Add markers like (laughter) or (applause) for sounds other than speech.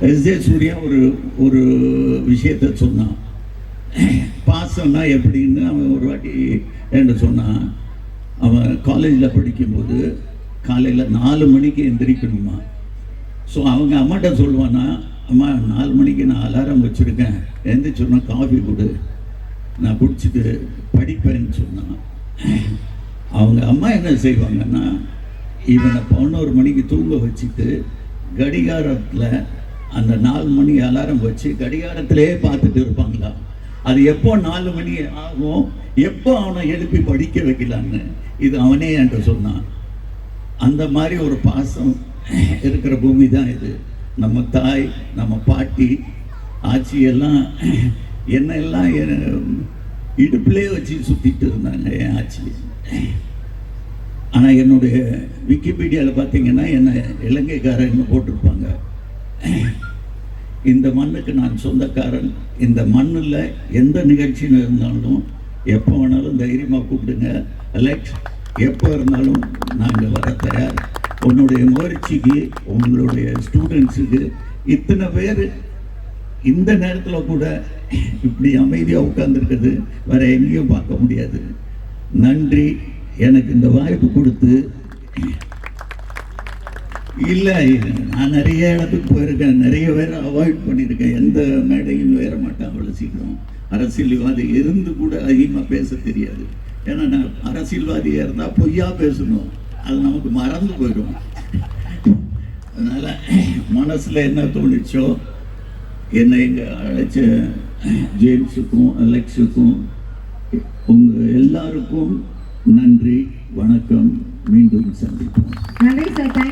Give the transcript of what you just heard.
S J Surya ஒரு ஒரு விஷயத்த சொன்னான். பாசம்னா எப்படின்னு அவன் ஒரு வாட்டி என்ன சொன்னான். அவன் காலேஜில் படிக்கும்போது காலையில் நாலு மணிக்கு எந்திரிக்கணுமா. ஸோ அவங்க அம்மாட்ட சொல்லுவானா அம்மா நாலு மணிக்கு நான் அலாரம் வச்சுருக்கேன். எந்திரிச்சோன்னா காஃபி கொடு. நான் குடிச்சிட்டு படிப்பேன்னு சொன்னான். அவங்க அம்மா என்ன செய்வாங்கன்னா இவனை பதினோரு மணிக்கு தூங்க வச்சுட்டு கடிகாரத்தில் அந்த நாலு மணி அலாரம் வச்சு கடிகாரத்திலே பார்த்துட்டு இருப்பாங்களா? அது எப்போ நாலு மணி ஆகும் எப்போ அவனை எழுப்பி படிக்க வைக்கலான்னு இது அவனே என்கிட்ட சொன்னான். அந்த மாதிரி ஒரு பாசம் இருக்கிற பூமி தான் இது. நம்ம தாய் நம்ம பாட்டி ஆச்சி எல்லாம் எல்லாம் என் இடுப்புலே வச்சு சுற்றிட்டு இருந்தாங்க என் ஆச்சி. ஆனால் என்னுடைய விக்கிபீடியாவில் பார்த்தீங்கன்னா என்ன இலங்கைக்காரன்னு போட்டிருப்பாங்க. (clears throat) இந்த மண்ணுக்கு நான் சொந்தக்காரன். இந்த மண்ணில் எந்த நிகழ்ச்சியில் இருந்தாலும் எப்போ வேணாலும் தைரியமாக கூப்பிடுங்க. அலெக்ஸ் எப்போ இருந்தாலும் நாங்கள் வர தயார். உன்னுடைய முயற்சிக்கு உங்களுடைய ஸ்டூடெண்ட்ஸுக்கு இத்தனை பேர் இந்த நேரத்தில் கூட (clears throat) இப்படி அமைதியாக உட்கார்ந்துருக்குது வேறு எங்கேயும் பார்க்க முடியாது. நன்றி. எனக்கு இந்த வாய்ப்பு கொடுத்து இல்லை நான் நிறைய இடத்துக்கு போயிருக்கேன். நிறைய பேரை அவாய்ட் பண்ணியிருக்கேன். எந்த மேடையும் வேற மாட்டேன் அவ்வளோ சீக்கிரம். அரசியல்வாதி இருந்து கூட அதிகமாக பேச தெரியாது. ஏன்னா நான் அரசியல்வாதியாக இருந்தால் பொய்யா பேசணும். அது நமக்கு மறந்து போயிடும். அதனால் மனசில் என்ன தோணுச்சோ என்னை இங்கே அழைச்ச ஜேம்ஸுக்கும் அலெக்ஸுக்கும் உங்கள் எல்லாருக்கும் நன்றி வணக்கம். மீண்டும் சந்திப்போம். நன்றி சார்